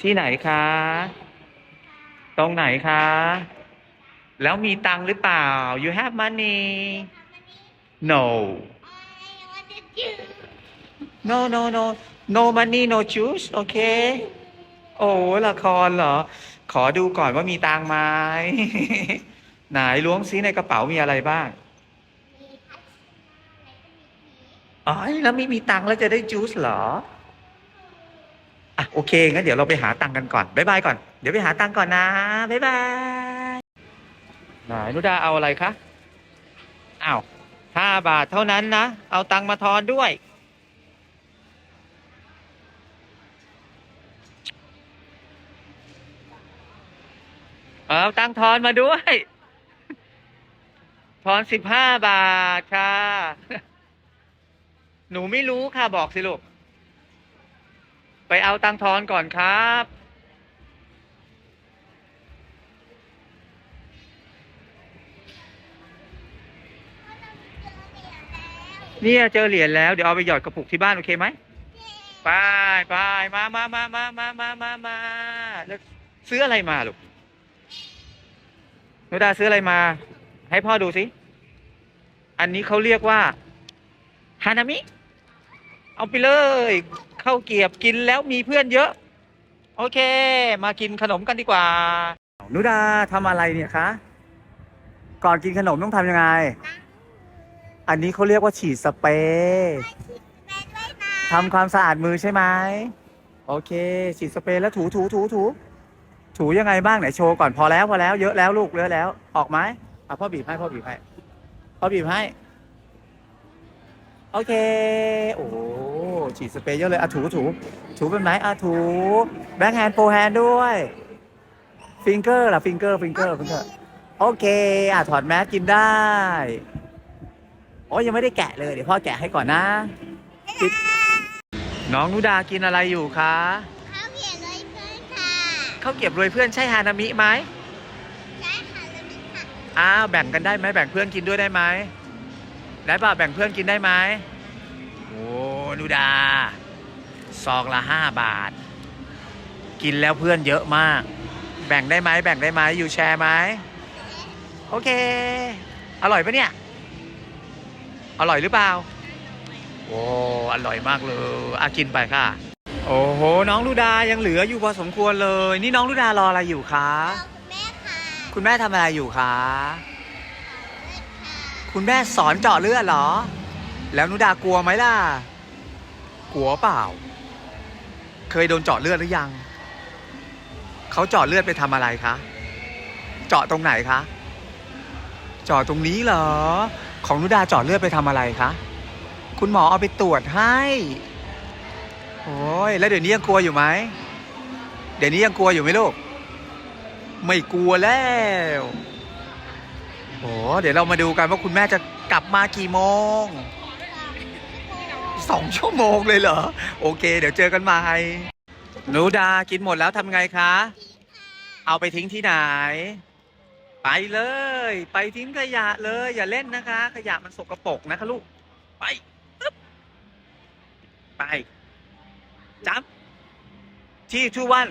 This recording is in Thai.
ที่ไหนคะ ตรงไหนคะ แล้วมีตังค์หรือเปล่า you have money no no no no no money no juice โอเค โอ้ละครเหรอ ขอดูก่อนว่ามีตังค์ไหมไหนล้วงซิในกระเป๋ามีอะไรบ้างอ๋อแล้วไม่มีตังค์แล้วจะได้จูสเหรอ อะโอเคงั้นเดี๋ยวเราไปหาตังค์กันก่อนบ๊ายบายก่อนเดี๋ยวไปหาตังค์ก่อนนะบ๊ายบายไหนนุดาเอาอะไรคะอ้าวห้าบาทเท่านั้นนะ เอาตังค์มาทอนด้วย เอาตังค์ทอนมาด้วย ทอนสิบห้าบาทค่ะ หนูไม่รู้ค่ะบอกสิลูก ไปเอาตังทอนก่อนครับ เนี่ยเจอเหรียญแล้ว เดี๋ยวเอาไปหยอดกระปุกที่บ้าน โอเคไหมไปไปมามามามามามามามาแล้วซื้ออะไรมาลูกนุดาซื้ออะไรมา ให้พ่อดูสิ อันนี้เขาเรียกว่าฮานามิ เอาไปเลยข้าวเกียบกินแล้วมีเพื่อนเยอะ โอเค มากินขนมกันดีกว่า นุดาทำอะไรเนี่ยคะ ก่อนกินขนมต้องทำยังไง อันนี้เขาเรียกว่าฉีดสเปรย์ทำความสะอาดมือใช่ไหมโอเค ฉีดสเปรย์แล้วถูถูถูถูถูยังไงบ้างไหนโชว์ก่อนพอแล้วพอแล้วเยอะแล้วลูกเยอะแล้ว ออกไหมอะพ่อบีบให้พ่อบีบให้พ่อบีบให้ โอเค โอ้ ฉีดสเปรย์เยอะเลยอะถูถูถูแบบไหนอะถูแบ็คแฮนด์โปรแฮนด์ด้วยฟิงเกอร์ล่ะฟิงเกอร์ฟิงเกอร์ฟิงเกอร์โอเคอะถอดแมสกินได้โอ้ยยังไม่ได้แกะเลย เดี๋ยวพ่อแกะให้ก่อนนะปิดน้องนุดากินอะไรอยู่คะเขาเขียนเลยเพื่อนค่ะข้าวเกรียบรวยเพื่อนใช่ฮานามิไหมใช่ค่ะแล้วมีค่ะอ้าวแบ่งกันได้ไหมแบ่งเพื่อนกินด้วยได้ไหมได้ป่ะแบ่งเพื่อนกินได้ไหมโอ้ นุดาซองละห้าบาท กินแล้วเพื่อนเยอะมาก แบ่งได้ไหมแบ่งได้ไหมอยู่แชร์ไหมโอเค อร่อยปะเนี่ย อร่อยหรือเปล่า โอ้อร่อยมากเลยอากินไปค่ะ โอ้โห น้องลูดายังเหลืออยู่พอสมควรเลย นี่น้องลูดารออะไรอยู่คะขอคุณแม่ค่ะคุณแม่ทำอะไรอยู่คะเลือค่ะคุณแม่สอนเจาะเลือดเหรอ แล้วนุดากลัวไหมล่ะ กลัวเปล่า เคยโดนเจาะเลือดหรือยัง เขาเจาะเลือดไปทำอะไรคะ เจาะตรงไหนคะ เจาะตรงนี้เหรอ ของนุดาเจาะเลือดไปทำอะไรคะ คุณหมอเอาไปตรวจให้ โอ้ยแล้วเดี๋ยวนี้ยังกลัวอยู่ไหม เดี๋ยวนี้ยังกลัวอยู่ไหมลูก ไม่กลัวแล้วโอ้เดี๋ยวเรามาดูกันว่าคุณแม่จะกลับมากี่โมง สองชั่วโมงเลยเหรอ โอเค เดี๋ยวเจอกันใหม่หนูดากินหมดแล้วทำไงคะ เอาไปทิ้งที่ไหน ไปเลย ไปทิ้งขยะเลย อย่าเล่นนะคะ ขยะมันสกปรกนะคะลูก ไปปึ๊บไปจับที่ทูวัน